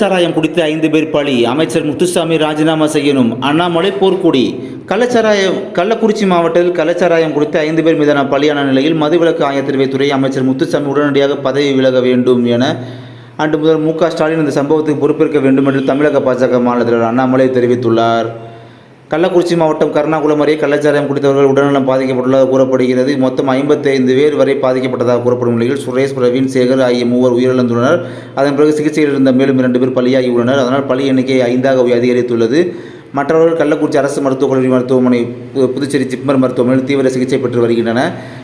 கள்ளச்சாராயம் குடித்த ஐந்து பேர் பலி. அமைச்சர் முத்துசாமி ராஜினாமா செய்யணும். அண்ணாமலை போர்க்குடி. கள்ளச்சாராயம் கள்ளக்குறிச்சி மாவட்டத்தில் கள்ளச்சாராயம் குடித்த ஐந்து பேர் மீதான பலியான நிலையில் மதுவிலக்கு ஆயத்தீர்வைத்துறை அமைச்சர் முத்துசாமி உடனடியாக பதவி விலக வேண்டும் என அன்று முதல் மு ஸ்டாலின் இந்த சம்பவத்துக்கு பொறுப்பேற்க வேண்டும் என்று தமிழக பாஜக மாநில அண்ணாமலை தெரிவித்துள்ளார். கள்ளக்குறிச்சி மாவட்டம் கருணாகுளம் அருகே கள்ளச்சாராயம் குடித்தவர்கள் உடல்நலம் பாதிக்கப்பட்டுள்ளதாக கூறப்படுகிறது. மொத்தம் ஐம்பத்தைந்து பேர் வரை பாதிக்கப்பட்டதாக கூறப்படும் நிலையில் சுரேஷ் பிரவீன் சேகர் ஆகிய மூவர் உயிரிழந்துள்ளனர். அதன் பிறகு சிகிச்சையில் இருந்த மேலும் இரண்டு பேர் பலியாகி உள்ளனர் அதனால் பலி எண்ணிக்கை ஐந்தாக அதிகரித்துள்ளது. மற்றவர்கள் கள்ளக்குறிச்சி அரசு மருத்துவக் கல்லூரி மருத்துவமனை புதுச்சேரி ஜிப்மர் மருத்துவமனையில் தீவிர சிகிச்சை பெற்று வருகின்றன.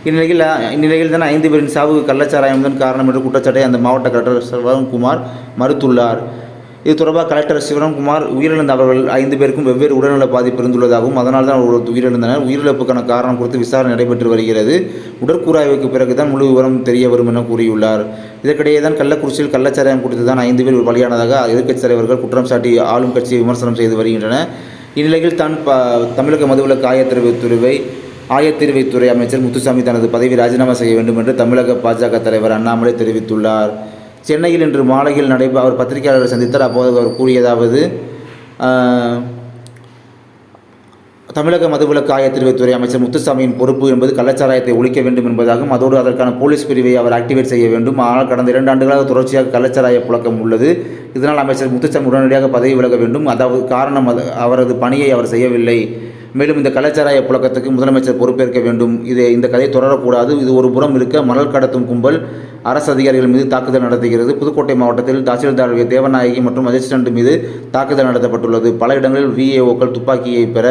இந்நிலையில் இந்நிலையில் தான் ஐந்து பேரின் சாவுக்கு கள்ளச்சாராயம் தான் காரணம் என்ற குற்றச்சாட்டை அந்த மாவட்ட கலெக்டர் சிவகுமார் மறுத்துள்ளார். இது தொடர்பாக கலெக்டர் சிவராம்குமார் உயிரிழந்த அவர்கள் ஐந்து பேருக்கும் வெவ்வேறு உடல்நல பாதிப்பு இருந்துள்ளதாகவும் அதனால் தான் அவர்கள் உயிரிழந்தனர். உயிரிழப்புக்கான காரணம் குறித்து விசாரணை நடைபெற்று வருகிறது. உடற்கூறாய்வுக்கு பிறகு தான் முழு விவரம் தெரிய வரும் என கூறியுள்ளார். இதற்கிடையே தான் கள்ளக்குறிச்சியில் கள்ளச்சாராயம் குடித்து தான் ஐந்து பேர் பலியானதாக எதிர்க்கட்சி தலைவர்கள் குற்றம் சாட்டி ஆளும் கட்சியை விமர்சனம் செய்து வருகின்றன இந்நிலையில் தான் ப தமிழக மதுவிலக்கு ஆயத்தீர்வைத்துறை ஆயத்தீர்வைத்துறை அமைச்சர் முத்துசாமி தனது பதவி ராஜினாமா செய்ய வேண்டும் என்று தமிழக பாஜக தலைவர் அண்ணாமலை தெரிவித்துள்ளார். சென்னையில் இன்று மாலையில் நடைபெற அவர் பத்திரிகையாளர்களை சந்தித்தார். அப்போது அவர் கூறியதாவது தமிழக மதுவிலக்கு ஆயத்தீர்வைத்துறை அமைச்சர் முத்துசாமியின் பொறுப்பு என்பது கள்ளச்சாராயத்தை ஒழிக்க வேண்டும் என்பதாகவும் அதோடு அதற்கான போலீஸ் பிரிவை அவர் ஆக்டிவேட் செய்ய வேண்டும். ஆனால் கடந்த இரண்டு ஆண்டுகளாக தொடர்ச்சியாக கள்ளச்சாராய புழக்கம் உள்ளது. இதனால் அமைச்சர் முத்துசாமி உடனடியாக பதவி விலக வேண்டும். அதாவது காரணம் அவரது பணியை அவர் செய்யவில்லை. மேலும் இந்த கலாச்சாராய புழக்கத்துக்கு முதலமைச்சர் பொறுப்பேற்க வேண்டும். இது இந்த கதை தொடரக்கூடாது. இது ஒரு புறம் இருக்க மணல் கடத்தும் கும்பல் அரசு அதிகாரிகள் மீது தாக்குதல் நடத்துகிறது. புதுக்கோட்டை மாவட்டத்தில் தாசில்தார் தேவநாயகி மற்றும் அசிஸ்டன்ட் மீது தாக்குதல் நடத்தப்பட்டுள்ளது. பல இடங்களில் விஏஓக்கள் துப்பாக்கியை பெற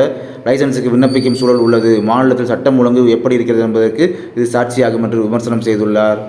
லைசன்ஸுக்கு விண்ணப்பிக்கும் சூழல் உள்ளது. மாநிலத்தில் சட்டம் ஒழுங்கு எப்படி இருக்கிறது என்பதற்கு இது சாட்சியாகும் என்று விமர்சனம் செய்துள்ளார்.